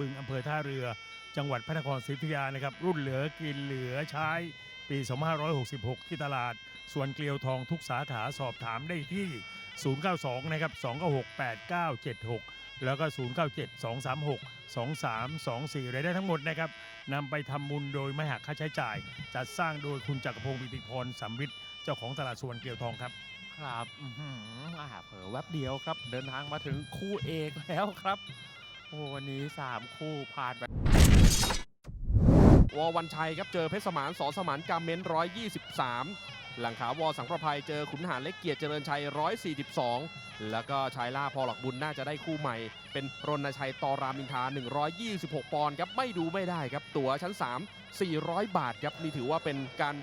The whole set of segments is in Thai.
บึงอำเภอท่าเรือ จังหวัดพระนครศรีอยุธยานะครับ รุ่นเหลือกินเหลือใช้ปี 2566 ที่ตลาด ส่วนเกลียวทองทุกสาขาสอบถามได้ที่ 092 นะครับ 296 8976 แล้วก็ 097 236 2324 รายได้ทั้งหมดนะครับนำไปทำบุญโดยไม่หักค่าใช้จ่าย จัดสร้างโดยคุณจักรพงศ์ปิติพรสัมฤทธิ์เจ้าของตลาดสวนเกลียวทองครับ ครับ อื้อหืออ่าเผลอแวบเดียวครับ เดินทางมาถึงคู่เอกแล้วครับ โอ้วันนี้ 3 คู่ผ่านไปวอวันชัยครับเจอเพชรสมานสอสมานกาเมน123หลังขาวอสังประภัยเจอขุนหารเล็กเกียรติเจริญชัย142แล้วก็ชายล่าพอหลักบุญน่าจะได้คู่ใหม่ เป็นรณชัยตอรามินทา 126 ปอนด์ครับไม่ดูไม่ได้ครับ ตั๋วชั้น 3 400 บาทครับ นี่ถือว่าเป็นการ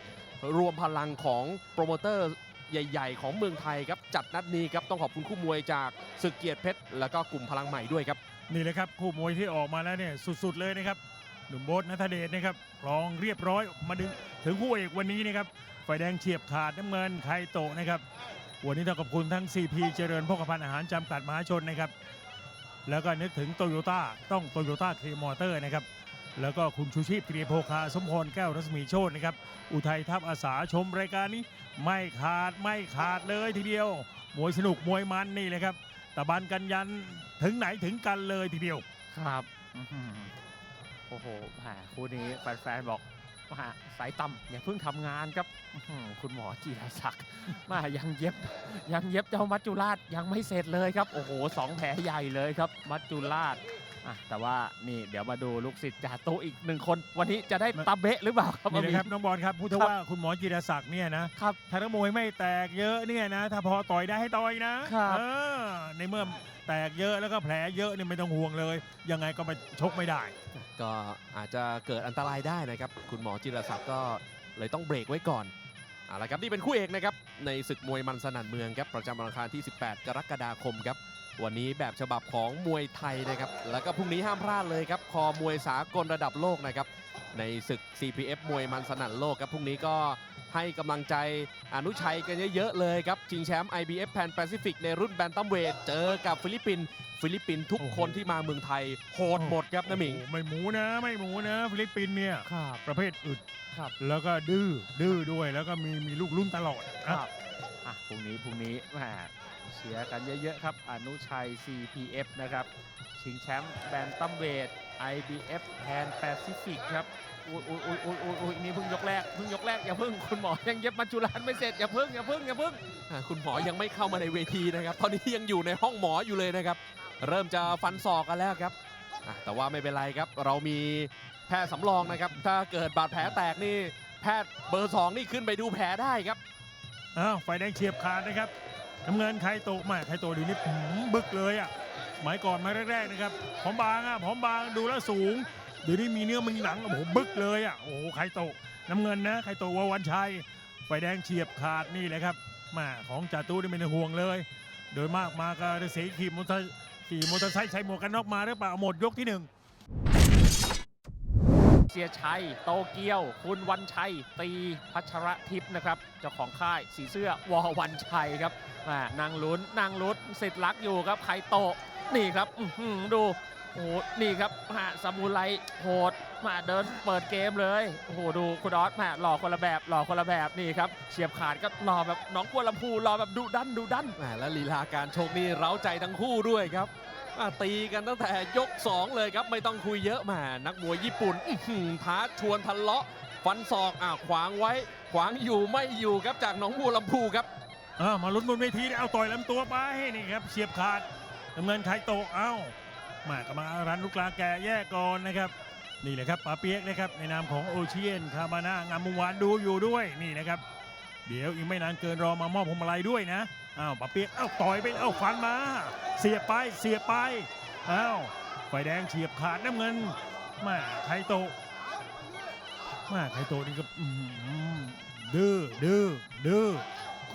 รวมพลังของโปรโมเตอร์ใหญ่ ๆ ของเมืองไทยครับ จัดนัดนี้ครับ ต้องขอบคุณคู่มวยจากศึกเกียรติเพชร แล้วก็กลุ่มพลังใหม่ด้วยครับ นี่เลยครับคู่มวยที่ออกมาแล้วเนี่ยสุดๆเลยนะครับหนุ่มโบ๊ทนัทเดชนะครับรองเรียบร้อยมาดึงถึงคู่เอกวันนี้นะครับไฟแดงเฉียบขาดน้ำเงินไคโตะนะครับวันนี้ต้องขอบคุณทั้ง CP เจริญพกพันธ์อาหารจำกัดมหาชนนะครับแล้วก็นึกถึงโตโยต้าต้องโตโยต้าครีมอเตอร์นะครับแล้วก็คุณชูชีพตรีโภคาสมพรแก้วรัศมีโชตนะครับอุทัยทัพอาสาชมรายการนี้ ไม่ขาดไม่ขาดเลยทีเดียวมวยสนุกมวยมันนี่เลยครับ ตะบันกันยันถึงไหนถึงกันเลยทีเดียว ครับอื้อหือโอ้โหแหมคู่นี้แฟนๆบอกว่าสายต่ำอย่าเพิ่งทำงานครับอื้อหือคุณหมอจีรศักดิ์มายังเย็บ ยังเย็บเจ้ามัจจุราชยังไม่เสร็จเลยครับ โอ้โหสองแผลใหญ่เลยครับ มัจจุราช อะแต่ว่านี่เดี๋ยวมาดูลูกศิษย์จ่าโตอีกหนึ่งคน วันนี้จะได้ตาเบะหรือเปล่าครับนี่อานะมีครับน้องบอลครับพูดถึงครับว่าคุณหมอจิรศักดิ์เนี่ยนะครับถ้านักมวยไม่แตกเยอะเนี่ยนะ ถ้าพอต่อยได้ให้ต่อยนะครับเออในเมื่อแตกเยอะแล้วก็แผลเยอะเนี่ยไม่ต้องห่วงเลย ยังไงก็ไปชกไม่ได้ ก็อาจจะเกิดอันตรายได้นะครับ คุณหมอจิรศักดิ์ก็เลยต้องเบรกไว้ก่อนเอาละครับนี่เป็นคู่เอกนะครับในศึกมวยมันสนั่นเมืองครับประจำวันอังคารที่ 18 กรกฎาคมครับ วันนี้แบบฉบับของมวยไทยนะครับ แล้วก็พรุ่งนี้ห้ามพลาดเลยครับ คอมวยสากลระดับโลกนะครับ ในศึก CPF มวยมันสนั่นโลกครับ พรุ่งนี้ก็ให้กำลังใจอนุชัยกันเยอะๆเลยครับ ชิงแชมป์ IBF Pan Pacific ในรุ่นแบนตัมเวทเจอกับฟิลิปปินส์ฟิลิปปินส์ทุกโอ้โหคนที่มาเมืองไทยโหดหมดครับนะหมิงโอ้โไม่หมูนะไม่หมูนะฟิลิปปินส์เนี่ยครับประเภทอึดครับแล้วก็ดื้อดื้อด้วยแล้วก็มีมีลูกลุ่นตลอดคอะรับอะพรุ่งนี้พรุ่งนี้แหม เชียร์กันเยอะๆครับ อนุชัย CPF นะครับ ชิงแชมป์แบนตัมเวท IBF แพนแปซิฟิกครับอุ้ยอุ้ยอุ้ยอุ้ยอุ้ยอุ้ยนี่เพิ่งยกแรกเพิ่งยกแรกอย่าเพิ่งคุณหมอยังเย็บมัจจุราชไม่เสร็จอย่าเพิ่งอย่าเพิ่งอย่าเพิ่งอ่าคุณหมอยังไม่เข้ามาในเวทีนะครับ ตอนนี้ยังอยู่ในห้องหมออยู่เลยนะครับ เริ่มจะฟันศอกกันแล้วครับอะแต่ว่าไม่เป็นไรครับ เรามีแพทย์สำรองนะครับ ถ้าเกิดบาดแผลแตกนี่ แพทย์เบอร์สองนี่ขึ้นไปดูแผลได้ครับ อ้าวไฟแดงเฉียบขาดนะครับ น้ำเงินไคโตะมาไคโตะเดียวนี้หืมบึกเลยอะสมัยก่อนมาแรกๆนะครับผอมบางอะผอมบางดูแล้วสูงเดี๋ยวนี้มีเนื้อมีหนังโอ้โหบึกเลยอะโอ้โหไคโตะน้ำเงินนะไคโตะวาวันชัยไฟแดงเฉียบขาดนี่เลยครับมาของจ่าตู้นี่ไม่ต้ห่วงเลย โดยมากมาก็ฤาษีขี่มอเตอร์ขี่มอเตอร์ไซค์ใช้หมวกกันน็อกมาหรือเปล่าหมดยกที่หนึ่ง เสียชัย โตเกียว คุณวันชัย ตีพัชรทิพย์นะครับ เจ้าของค่ายสีเสื้อวอวันชัยครับม่นางลุ้นนางลุ้นสิทธิ์รักอยู่ครับไคโตนี่ครับดูโอ้หนี่ครับฮะซามูไรโหดมาเดินเปิดเกมเลยโอ้โหดูคุณออสม่หล่อคนละแบบหล่อคนละแบบนี่ครับเฉียบขาดก็หล่อแบบน้องกัวลำพูหล่อแบบดุดันดุดันแหมและลีลาการชกนี่เร้าใจทั้งคู่ด้วยครับ ตีกันตั้งแต่ยก 2 เลยครับไม่ต้องคุยเยอะแหมานักมวยญี่ปุ่นท้าชวนทะเลาะฟันศอกอะขวางไว้ ขวางอยู่ไม่อยู่ครับจากหนองบัวลำพูครับอ้ามาลุ้นบนเวทีเอาต่อยลำตัวไปนี่ครับเฉียบขาดน้ำเงินไคโตเอ้ามากรรมารันลูกกลางแกแยกก่อนนะครับ นี่แหละครับปาเปียกนะครับในนามของโอเชียนคาบานางามวงวานดูอยู่ด้วยนี่นะครับ เดี๋ยวอีกไม่นานเกินรอมามอบพวงมาลัยด้วยนะ อ้าวปาเปียกอ้าวต่อยไปอ้าวฟันมา เสียบไปเสียบไปอ้าวไฟแดงเฉียบขาดน้ำเงินมาไคโตะมาไคโตะนี่ก็ดื้อดื้อดื้อ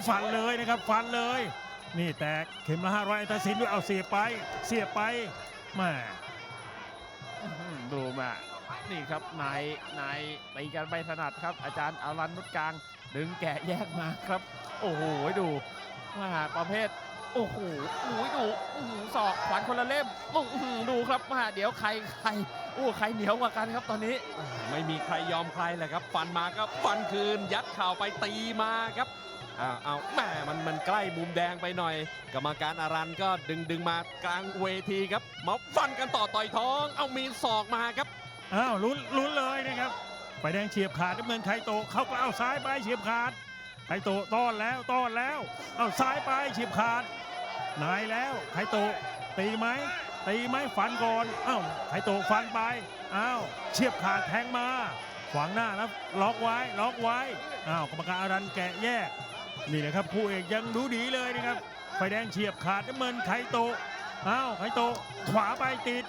ฟันเลยนะครับ ฟันเลย นี่แตกเข็มละ500อันตรสินด้วยเอาเสียไป เสียไปแมาดูมานี่ครับนายนายตีกันไม่ถนัดครับ อาจารย์อารันนุชกลาง ดึงแกะแยกมาครับ โอ้โหดู มาประเภท โอ้โหโอ้ยดูอื้อหือศอกขวานคนละเล่มอื้อหือดูครับมาเดี๋ยวใครใครโอ้ใครเหนียวกว่ากันครับตอนนี้ ไม่มีใครยอมใครแหละครับ ฟันมาก็ฟันคืน ยัดเข่าไปตีมาครับอ้าวเอาแหมมันมันใกล้มุมแดงไปหน่อย กรรมการอารันก็ดึงดึงมากลางเวทีครับมาฟันกันต่อต่อยท้อง เอามีศอกมาครับอ้าวลุ้นลุ้นเลยนะครับไฟแดงเฉียบขาดน้ำเงินไคโตะเข้ากล้าวซ้ายไปเฉียบขาด ไคโตะต้อนแล้วต้อนแล้ว เอาซ้ายไปเฉียบขาดนายแล้วไคโตะตีไหมตีไหมฟันก่อนเอ้าไคโตะฟันไปอ้าวเฉียบขาดแทงมาขวางหน้าแล้วล็อกไว้ล็อกไว้อ้าวกรรมการอารันแกะแยกนี่แหละครับคู่เอกยังดูดีเลยนะครับไฟแดงเฉียบขาดน้ำเงินไคโตะอ้าวไคโตะขวาไปติด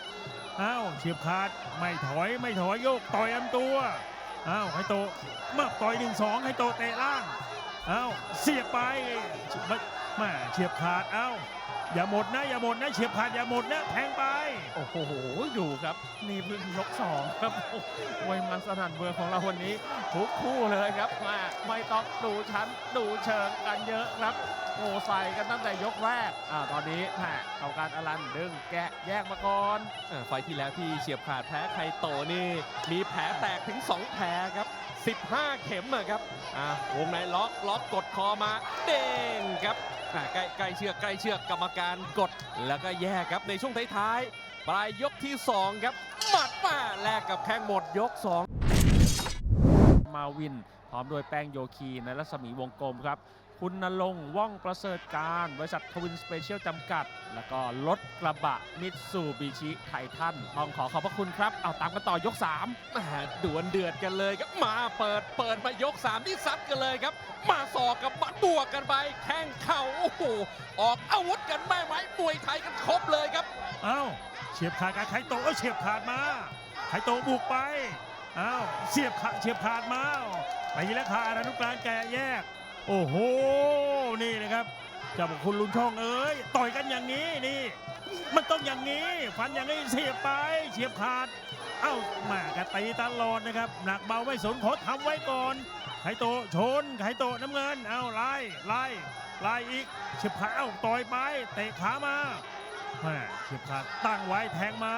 อ้าวเฉียบขาดไม่ถอยไม่ถอยโยกต่อยลำตัวอ้าวไฮโตะมาต่อยหนึ่งสองไฮโตะเตะล่าง อ้าวเสียบไปมาเฉียบขาดอ้าวอย่าหมดนะอย่าหมดนะเฉียบขาดอย่าหมดนะแทงไป โอ้โหดูครับ นี่เพิ่งยกสองครับโอ้มวยมันสนั่นเบืองของเราวันนี้ทุกคู่เลยครับมาไม่ต้องดูชั้นดูเชิงกันเยอะครับ อ้ใส่กันตั้งแต่ยกแรกอ่าตอนนี้แหมเอาการอลันดึงแกะแยกมาก่อนอ่าไฟล์ที่แล้วที่เฉียบขาดแพ้ไคโตะนี่ มีแผลแตกถึง 2 แผลครับ 15 เข็มอะครับอ่าวงในล็อกล็อกกดคอมาเด้งครับอ่าใกล้ใกล้เชือกใกล้เชือกกรรมการกด แล้วก็แยกครับในช่วงท้ายๆปลายยกที่ 2 ครับหมัดมาแลกกับแข้งหมดยก 2 มาวิน พร้อมด้วยแป้งโยคีในรัศมีวงกลมครับ คุณนรงค์ว่องประเสริฐการ บริษัททวินสเปเชียลจำกัด แล้วก็รถกระบะมิตซูบิชิไททันต้องขอขอบพระคุณครับ เอาตามกันต่อยก3มาดวลเดือดกันเลยครับ มาเปิดเปิดมายก 3 ที่ซัดกันเลยครับ มาสอกกับบัดบวกกันไป แข้งเข่าโอ้โหออกอาวุธกันแม่ไม้มวยไทยกันครบเลยครับอ้าวเฉียบขาดกับไคโตะเอ้าเฉียบขาดมาไคโตะบุกไปอ้าวเสียบขาดเฉียบขาดมาตีแล้วขาอารันทุกการแกะแยก โอ้โห นี่นะครับเจ้าบอกคุณลุงช่องเอ้ยต่อยกันอย่างนี้นี่ มันต้องอย่างนี้ฟันอย่างนี้เสียบไปเฉียบขาด เอ้าแมากระตีตลอดนะครับ หนักเบาไม่สนขอทำไว้ก่อนไคโตชนไคโตน้ำเงิน เอ้าไล่ไล่ไล่อีกเฉียบขาดเอ้าต่อยไปเตะขามาแม่เฉียบขาดตั้งไว้แทงมา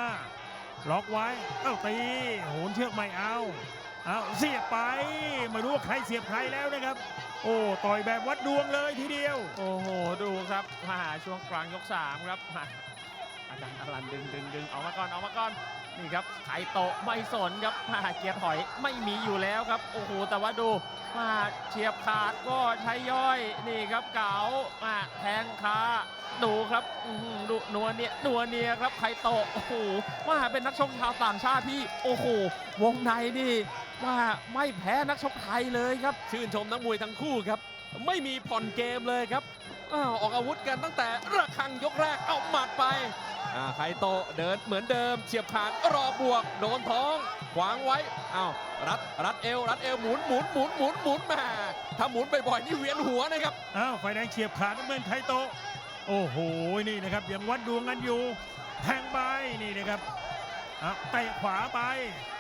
ล็อกไว้เอ้าตีโหนเชือกไม่เอาเอาเสียบไปไม่รู้ว่าใครเสียบใครแล้วนะครับ โอ้ต่อยแบบวัดดวงเลยทีเดียว โอ้โห ดูครับมาช่วงกลางยก3ครับ อาจารย์อลันดึงดึงดึงออกมาก่อนออกมาก่อนนี่ครับไคโตไม่สนครับมาเกียร์ถอยไม่มีอยู่แล้วครับโอ้โหแต่ว่าดูมาเฉียบขาดก็ใช้ย่อยนี่ครับเก๋ามาแทงคาดูครับอื้อหือดูนัวเนียนัวเนียครับไคโตโอ้โหมาเป็นนักชกชาวต่างชาติที่โอ้โหวงในนี่ว่าไม่แพ้นักชกไทยเลยครับ ชื่นชมนักมวยทั้งคู่ครับ ไม่มีผ่อนเกมเลยครับ อ้าวออกอาวุธกันตั้งแต่ระฆังยกแรกเอาหมัดไปไคโตเดินเหมือนเดิม เฉียบขาดรอบวก โดนท้อง ขวางไว้อ้าวรัดรัดเอว รัดเอวหมุนหมุนหมุนหมุนหมุนแม่ถ้าหมุนบ่อยๆนี่เวียนหัวนะครับอ้าวไฟแดงเฉียบขาดน้ำเงินไคโต โอ้โหนี่นะครับยังวัดดวงกันอยู่แทงไปนี่นะครับเตะขวาไป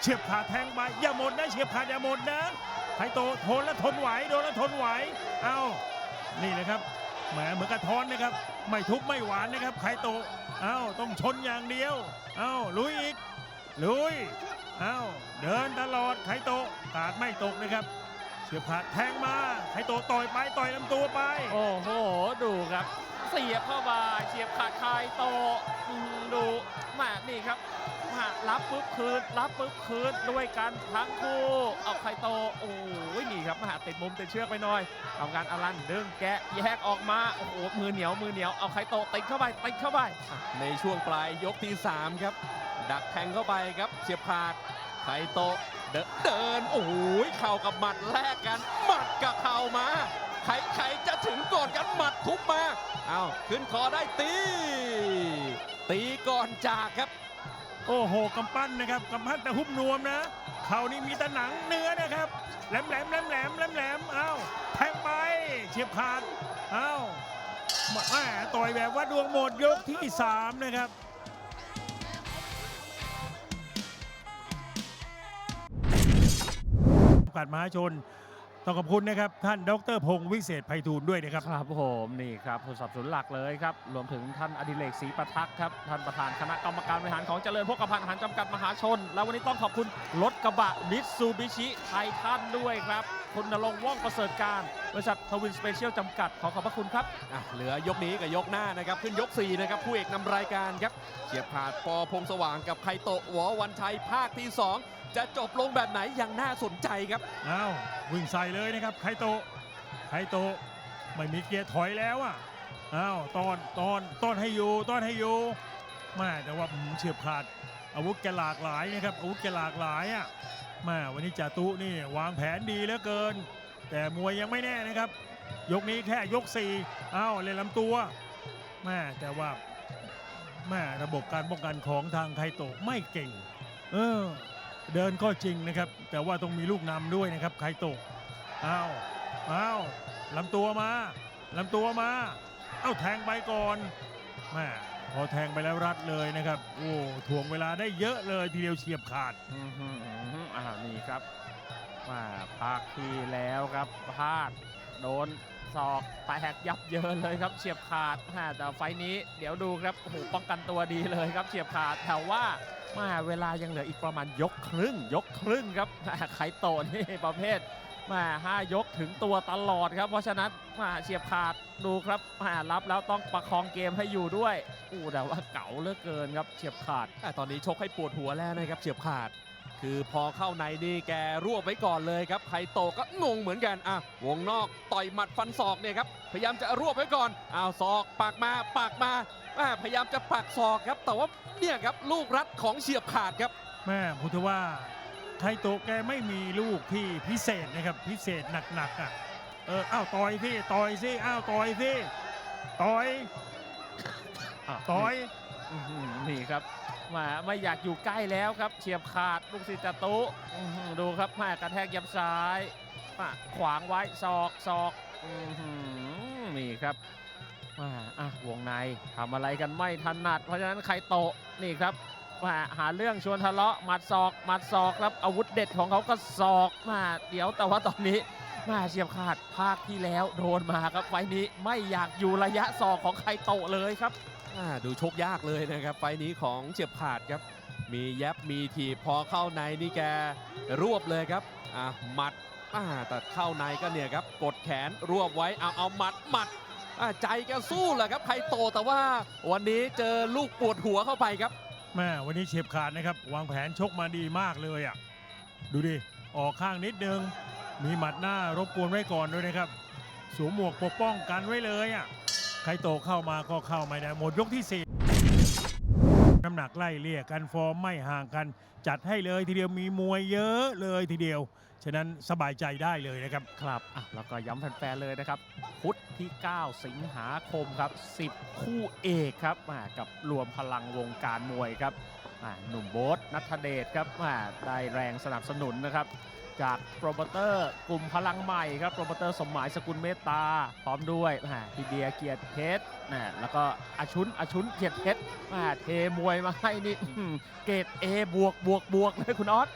เฉียบขาดแทงไปอย่าหมดนะเฉียบขาดอย่าหมดนะไคโตทนแล้วทนไหวโดนแล้วทนไหวเอานี่นะครับ แหมเหมือนกระท้อนนะครับ ไม่ทุบไม่หวานนะครับไคโตะเอ้าต้องชนอย่างเดียวเอ้าลุยอีกลุยเอ้าเดินตลอดไคโตะกาดไม่ตกนะครับเฉียบขาดแทงมาไคโตะต่อยไปต่อยลำตัวไป โอ้โห ดูครับ เสียบเข้ามาเฉียบขาดคายโตะอืมดูมนี่ครับ มารับปุ๊บคืน รับปุ๊บคืนด้วยกันทั้งคู่เอาไคโตโอ้ยนี่ครับมหาติดมุมติดเชือกไปหน่อยทำการอลันดึงแกะแยกออกมาโอ้โหมือเหนียวมือเหนียวเอาไคโตติดเข้าไปติดเข้าไป ในช่วงปลายยกที่ 3 ครับ ดักแทงเข้าไปครับเฉียบขาดไคโตเดินเดินโอ้โหเข่ากับหมัดแลกกันหมัดกับเข่ามาใครใครจะถึงก่อนกันหมัดทุบมาเอาขึ้นคอได้ตี ตีก่อนจากครับ โอ้โหกำปั้นนะครับกำปั้นแต่หุ้มนวมนะเขานี่มีต่หนังเนื้อนะครับแหลมแหลมแหลมแหลมแหลมแหลมอ้าวแทงไปเฉียบขาดอ้าวแม่ต่อยแบบว่าดวงหมดยกที่3นะครับกัดมหาชน ต้องขอบคุณนะครับ ท่านดรพงศ์วิเศษไพฑูรย์ด้วยนะครับครับผมนี่ครับผู้สนับสนุนหลักเลยครับ รวมถึงท่านอดิเรกศรีประทักษ์ครับ ท่านประธานคณะกรรมการบริหารของเจริญพกพันธ์อาหารจำกัดมหาชน แล้ววันนี้ต้องขอบคุณรถกระบะมิตซูบิชิไททันด้วยครับ คุณนรงค์ว่องประเสริฐการบริษัททวินสเปเชียลจำกัดขอขอบพระคุณครับ อะเหลือยกนี้กับยกหน้านะครับ ขึ้นยก 4 นะครับคู่เอกนำรายการครับเฉียบขาดปอพงสว่างกับไคโตะหวอวันชัยภาคที่ 2 จะจบลงแบบไหนยังน่าสนใจครับ อ้าววิ่งใส่เลยนะครับไคโตไคโตไม่มีเกียร์ถอยแล้วอะอ้าวตอนตอนต้อนให้อยู่ต้อนให้อยู่แม่แต่ว่าเฉียบขาด อาวุธแกหลากหลายนะครับอาวุธแกหลากหลายอะแม่วันนี้จาตุนี่วางแผนดีเหลือเกิน แต่มวยยังไม่แน่นะครับ ยกนี้แค่ยกสี่อ้าวเล่นลำตัวแม่แต่ว่าแม่ระบบการป้องกันของทางไคโตะไม่เก่ง เออ เดินก็จริงนะครับ แต่ว่าต้องมีลูกนำด้วยนะครับ ไคโตะอ้าวอ้าวลำตัวมาลำตัวมา เอ้าแทงไปก่อนแม่พอแทงไปแล้วรัดเลยนะครับ โอ้ถ่วงเวลาได้เยอะเลยทีเดียวเฉียบขาดอืออ่านี่ครับมาภาคที่แล้วครับพลาดโดน ศอกแตกยับเยินเลยครับเฉียบขาดแต่ไฟนี้เดี๋ยวดูครับโอ้โหป้องกันตัวดีเลยครับเฉียบขาดแต่ว่ามาเวลายังเหลืออีกประมาณยกครึ่ง ยกครึ่งครับอ่าไคโตนี่ประเภทมาห้ายกถึงตัวตลอดครับ เพราะฉะนั้นมาเฉียบขาดดูครับมารับแล้วต้องประคองเกมให้อยู่ด้วยอู้แต่ว่าเก๋าเหลือเกินครับเฉียบขาดอ่ตอนนี้ชกให้ปวดหัวแล้วนะครับเฉียบขาด คือพอเข้าในนี่แกรวบไว้ก่อนเลยครับไคโตะก็งงเหมือนกันอะวงนอกต่อยหมัดฟันศอกเนี่ยครับพยายามจะรวบไว้ก่อนอ้าวศอกปากมาปากมาอะพยายามจะปักศอกครับ แต่ว่าเนี่ยครับลูกรัดของเฉียบขาดครับแม่พุทธว่าไคโตะแกไม่มีลูกที่พิเศษนะครับพิเศษหนักๆอะเอออ้าวต่อยสิต่อยสิอ้าวต่อยสิต่อยอะต่อยอื้อหือนี่ครับ มาไม่อยากอยู่ใกล้แล้วครับ เฉียบขาดลูกศิษย์จตุดูครับมากระแทกยับซ้ายมาขวางไว้ศอกศอกนี่ครับมาอะวงในทำอะไรกันไม่ถนัด เพราะฉะนั้นใครโตะนี่ครับมาหาเรื่องชวนทะเลาะหมัดศอกหมัดศอกครับอาวุธเด็ดของเขาก็ศอกมาเดี๋ยวแต่ว่าตอนนี้มาเฉียบขาดภาคที่แล้วโดนมาครับไฟล์นี้ไม่อยากอยู่ระยะศอกของใครโตะเลยครับ ดูชกยากเลยนะครับ ไฟนี้ของเฉียบขาดครับ มีแยบมีทีบพอเข้าในนี่แกรวบเลยครับอะหมัดอ่าแต่เข้าในก็เนี่ยครับ กดแขนรวบไว้เอาเอาหมัดหมัดอ่าใจแกสู้แหละครับไคโตแต่ว่าวันนี้เจอลูกปวดหัวเข้าไปครับแม่วันนี้เฉียบขาดนะครับ วางแผนชกมาดีมากเลยอะดูดิ ออกข้างนิดนึง มีหมัดหน้ารบกวนไว้ก่อนด้วยนะครับ สวมหมวกปกป้องกันไว้เลยอะ ใครโตเข้ามาก็เข้าไม่ได้หมดยกที่สี่น้ำหนักไล่เลี่ยกันฟอร์มไม่ห่างกัน จัดให้เลยทีเดียวมีมวยเยอะเลยทีเดียว ฉะนั้นสบายใจได้เลยนะครับ ครับอะแล้วก็ย้ำแฟนๆเลยนะครับ พุธที่ 9 สิงหาคมครับ 10 คู่เอกครับมากับรวมพลังวงการมวยครับอ่าหนุ่มโบ๊ทนัทเดชครับมาได้แรงสนับสนุนนะครับ จากโปรโมเตอร์กลุ่มพลังใหม่ครับโปรโมเตอร์สมหมายสกุลเมตตา พร้อมด้วยพี่เบียเกียรติเพชรนะแล้วก็อาชุนอาชุนเกียรติเพชรเทมวยมาให้นี่เกรด A บวกบวกบวกเลยคุณออส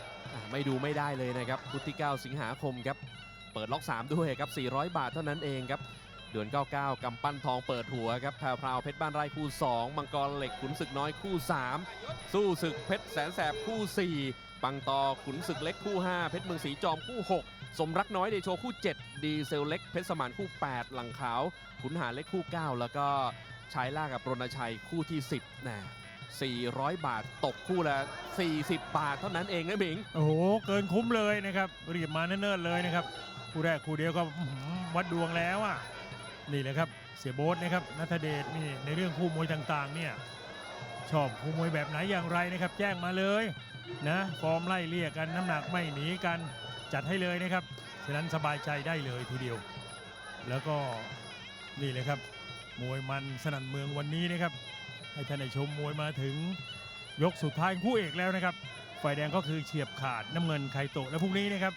ไม่ดูไม่ได้เลยนะครับพุธที่ 9 สิงหาคมครับ เปิดล็อก 3 ด้วยครับ 400 บาทเท่านั้นเองครับ ดือน99 กำปั้นทองเปิดหัวครับแพรวพราวเพชรบ้านไร่คู่ 2 มังกรเหล็กขุนศึกน้อยคู่ 3 สู้ศึกเพชรแสนแสบคู่ 4 ปังตอขุนศึกเล็กคู่ 5 เพชรเมืองศรีจอมคู่ 6 สมรักน้อยเดโชคู่ 7 ดีเซลเล็กเพชรสมานคู่ 8 หลังขาวขุนหาเล็กคู่ 9 แล้วก็ชายล่ากับรณชัยคู่ที่ 10นะ400 บาทตกคู่ละ 40 บาทเท่านั้นเองนะบิง โอ้โห เกินคุ้มเลยนะครับรีบมาเนิ่นๆเลยนะครับ คู่แรกคู่เดียวก็วัดดวงแล้วอะ นี่แหละครับเสียโบ๊ทนะครับนัทเดชนี่ในเรื่องคู่มวยต่างๆเนี่ยชอบคู่มวยแบบไหนอย่างไรนะครับ แจ้งมาเลยนะฟอร์มไล่เลี่ยกันน้ำหนักไม่หนีกันจัดให้เลยนะครับฉะนั้นสบายใจได้เลยทีเดียว แล้วก็นี่เลยครับมวยมันสนั่นเมืองวันนี้นะครับให้ท่านได้ชมมวยมาถึงยกสุดท้ายคู่เอกแล้วนะครับ ฝ่ายแดงก็คือเฉียบขาดน้ำเงินไคโตะและพรุ่งนี้นะครับ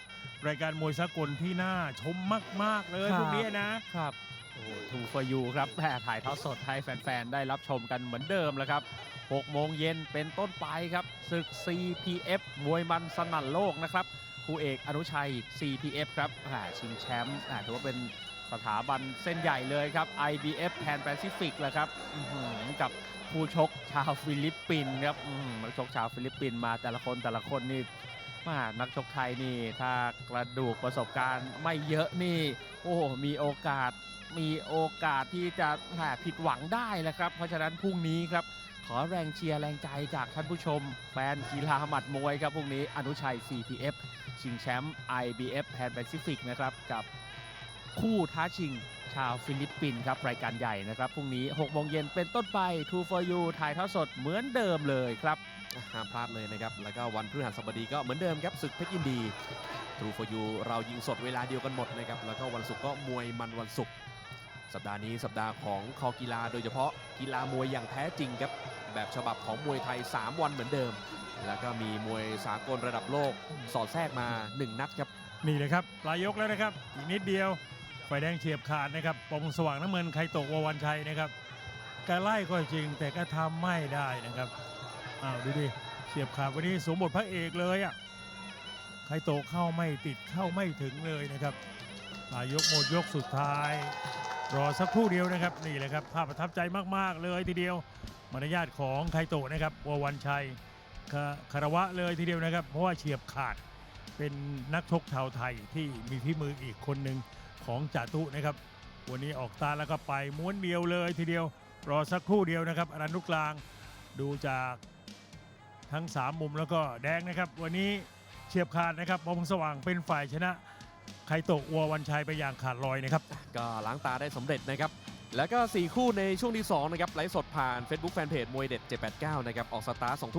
รายการมวยสากลที่น่าชมมาก ๆ เลยครับพรุ่งนี้นะครับโอ้ ทูฟอยูครับแม่ถ่ายทอดสดให้แฟน ๆ ได้รับชมกันเหมือนเดิมแล้วครับ6โมงเย็นเป็นต้นไปครับศึก CPF มวยมันสนั่นโลกนะครับคู่เอกอนุชัย CPF ครับชิงแชมป์ถือว่าเป็นสถาบันเส้นใหญ่เลยครับ IBF Pan Pacific แหละครับกับผู้ชกชาวฟิลิปปินส์ครับมนักชกชาวฟิลิปปินส์มาแต่ละคนแต่ละคนนี่มานักชกไทยนี่ ถ้ากระดูกประสบการณ์ไม่เยอะนี่ โอ้ มีโอกาส มีโอกาสที่จะแหม่ผิดหวังได้แหละครับ เพราะฉะนั้นพรุ่งนี้ครับ ขอแรงเชียร์แรงใจจากท่านผู้ชม แฟนกีฬาหมัดมวยครับพรุ่งนี้อนุชัย CPF ชิงแชมป์ IBF Pan Pacific นะครับกับคู่ท้าชิงชาวฟิลิปปินส์ครับ รายการใหญ่นะครับ พรุ่งนี้6โมงเย็นเป็นต้นไป True for You ถ่ายทอดสดเหมือนเดิมเลยครับห้ามพลาดเลยนะครับ แล้วก็วันพฤหัสบดีก็เหมือนเดิมครับศึกเพชรยินดี True for You เรายิงสดเวลาเดียวกันหมดนะครับ แล้วก็วันศุกร์ก็มวยมันวันศุกร์ สัปดาห์นี้สัปดาห์ของคอกีฬาโดยเฉพาะกีฬามวยอย่างแท้จริงครับ แบบฉบับของมวยไทย 3 วันเหมือนเดิม แล้วก็มีมวยสากลระดับโลก สอดแทรกมา 1 นัดครับ นี่เลยครับปลายยกแล้วนะครับ อีกนิดเดียวไฟแดงเฉียบขาดนะครับปมสว่างน้ำเงินใครตกววันชัยนะครับแกไล่ก็จริงแต่ก็ทำไม่ได้นะครับอ้าวดูดิเฉียบขาดวันนี้สวมบทพระเอกเลยอะใครโตเข้าไม่ติดเข้าไม่ถึงเลยนะครับปลายยกหมดยกสุดท้าย รอสักครู่เดียวนะครับนี่แหละครับภาพประทับใจมากๆเลยทีเดียวมารยาทของไคโตะนะครับววันชัยคารวะเลยทีเดียวนะครับ เพราะว่าเฉียบขาดเป็นนักชกชาวไทยที่มีฝีมืออีกคนหนึ่งของจาตุนะครับ วันนี้ออกตาแล้วก็ไปม้วนเดียวเลยทีเดียวรอสักครู่เดียวนะครับอรันนุกลางดูจากทั้ง 3 มุมแล้วก็แดงนะครับ วันนี้เฉียบขาดนะครับบอมสว่างเป็นฝ่ายชนะ ใครตกวัววันชัยไปอย่างขาดลอยนะครับ ก็ล้างตาได้สำเร็จนะครับ แล้วก็ 4 คู่ในช่วงที่2นะครับไลฟ์สดผ่าน Facebook Fanpage มวยเด็ด 789 นะครับ ออกสตาร์ท2ทุ่ม